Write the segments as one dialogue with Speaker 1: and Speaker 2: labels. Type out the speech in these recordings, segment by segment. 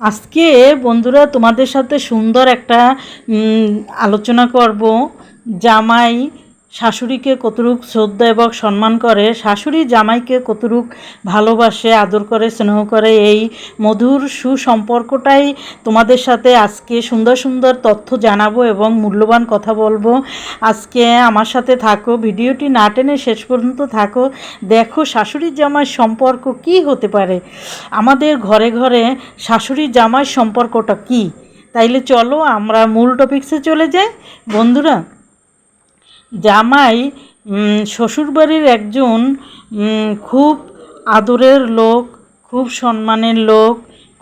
Speaker 1: আজকে বন্ধুরা তোমাদের সাথে সুন্দর একটা আলোচনা করব জামাই শাশুড়িকে কতটুক শ্রদ্ধা এবং সম্মান করে, শাশুড়ি জামাইকে কতটুক ভালোবাসে, আদর করে, স্নেহ করে, এই মধুর সুসম্পর্কটাই তোমাদের সাথে আজকে সুন্দর সুন্দর তথ্য জানাব এবং মূল্যবান কথা বলব। আজকে আমার সাথে থাকো, ভিডিওটি না টেনে শেষ পর্যন্ত থাকো। দেখো শাশুড়ি জামাইয়ের সম্পর্ক কি হতে পারে? আমাদের ঘরে ঘরে শাশুড়ি জামাই সম্পর্কটা কি? তাইলে চলো আমরা মূল টপিক্সে চলে যাই। বন্ধুরা জামাই শ্বশুরবাড়ির একজন খুব আদরের লোক, খুব সম্মানের লোক,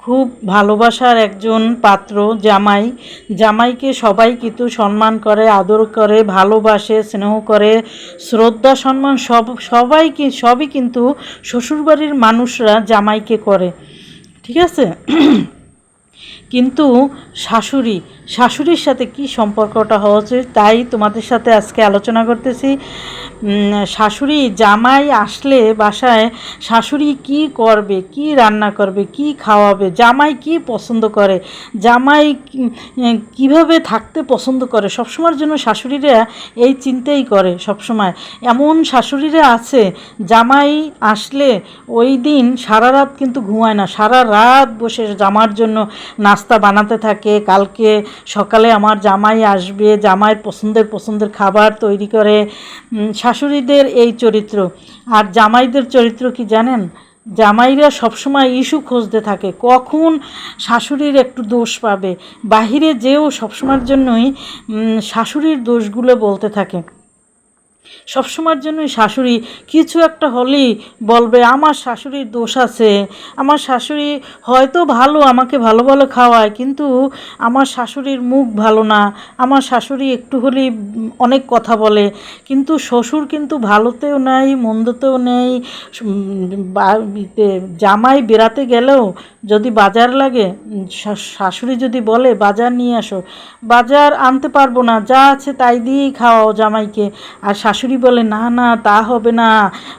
Speaker 1: খুব ভালোবাসার একজন পাত্র জামাই। জামাইকে সবাই কিন্তু সম্মান করে, আদর করে, ভালোবাসে, স্নেহ করে, শ্রদ্ধা, সম্মান সব, সবাই কি, সবই কিন্তু শ্বশুরবাড়ির মানুষরা জামাইকে করে। ঠিক আছে? কিন্তু শাশুড়ি শাশুড়ির সাথে কি সম্পর্কটা হওয়া উচিত তাই তোমাদের সাথে আজকে আলোচনা করতেছি। শাশুড়ি জামাই আসলে বাসায় শাশুড়ি কি করবে, কি রান্না করবে, কি খাওয়াবে, জামাই কি পছন্দ করে, জামাই কীভাবে থাকতে পছন্দ করে, সবসময়ের জন্য শাশুড়িরা এই চিন্তাই করে সবসময়। এমন শাশুড়িরা আছে, জামাই আসলে ওই দিন সারা রাত কিন্তু ঘুমায় না, সারা রাত বসে জামার জন্য নাস্তা বানাতে থাকে। কালকে সকালে আমার জামাই আসবে জামাইয়ের পছন্দের পছন্দের খাবার তৈরি করে। শাশুড়িদের এই চরিত্র। আর জামাইদের চরিত্র কি জানেন? জামাইরা সবসময় ইস্যু খুঁজতে থাকে, কখন শাশুড়ির একটু দোষ পাবে। বাহিরে যেও সবসময়ের জন্যই শাশুড়ির দোষগুলো বলতে থাকে। সবসময়ের জন্যই শাশুড়ি, কিছু একটা হলেই বলবে, আমার শাশুড়ির দোষ আছে। আমার শাশুড়ি হয়তো ভালো, আমাকে ভালো ভালো খাওয়ায়, কিন্তু আমার শাশুড়ির মুখ ভালো না। আমার শাশুড়ি একটু হলেই অনেক কথা বলে। কিন্তু শ্বশুর কিন্তু ভালোতেও নেই, মন্দতেও নেই। জামাই বেড়াতে গেলেও যদি বাজার লাগে শাশুড়ি যদি বলে, বাজার নিয়ে আসো। বাজার আনতে পারব না, যা আছে তাই দিয়েই খাওয়াও জামাইকে। আর শাশুড়ি বলে না না তা হবে না।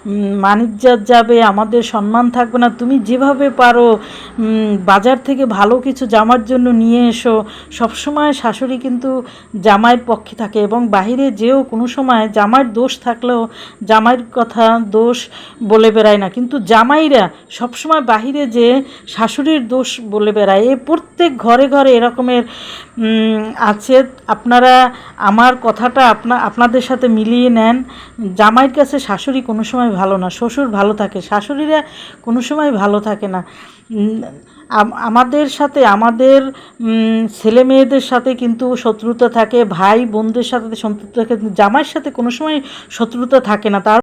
Speaker 1: উম, মানিজ্জাত যাবে আমাদের সম্মান থাকবে না। তুমি যেভাবে পারো বাজার থেকে ভালো কিছু জামার জন্য নিয়ে এসো। সবসময় শাশুড়ি কিন্তু জামাইয়ের পক্ষে থাকে এবং বাহিরে যেও কোনো সময় জামাইয়ের দোষ থাকলেও জামাইয়ের কথা দোষ বলে বেড়ায় না। কিন্তু জামাইরা সবসময় বাহিরে যে শাশুড়ির দোষ বলে বেড়ায় এ প্রত্যেক ঘরে ঘরে এরকমের আছে। আপনারা আমার কথাটা আপনা আপনাদের সাথে মিলিয়ে নেন, জামাইয়ের কাছে শাশুড়ি কোনো সময় ভালো না, শ্বশুর ভালো থাকে, শাশুড়িরা কোনো সময় ভালো থাকে না। আমাদের সাথে, আমাদের ছেলে মেয়েদের সাথে কিন্তু শত্রুতা থাকে, ভাই বোনদের সাথে শত্রুতা থাকে, জামাইয়ের সাথে কোনো সময় শত্রুতা থাকে না। তার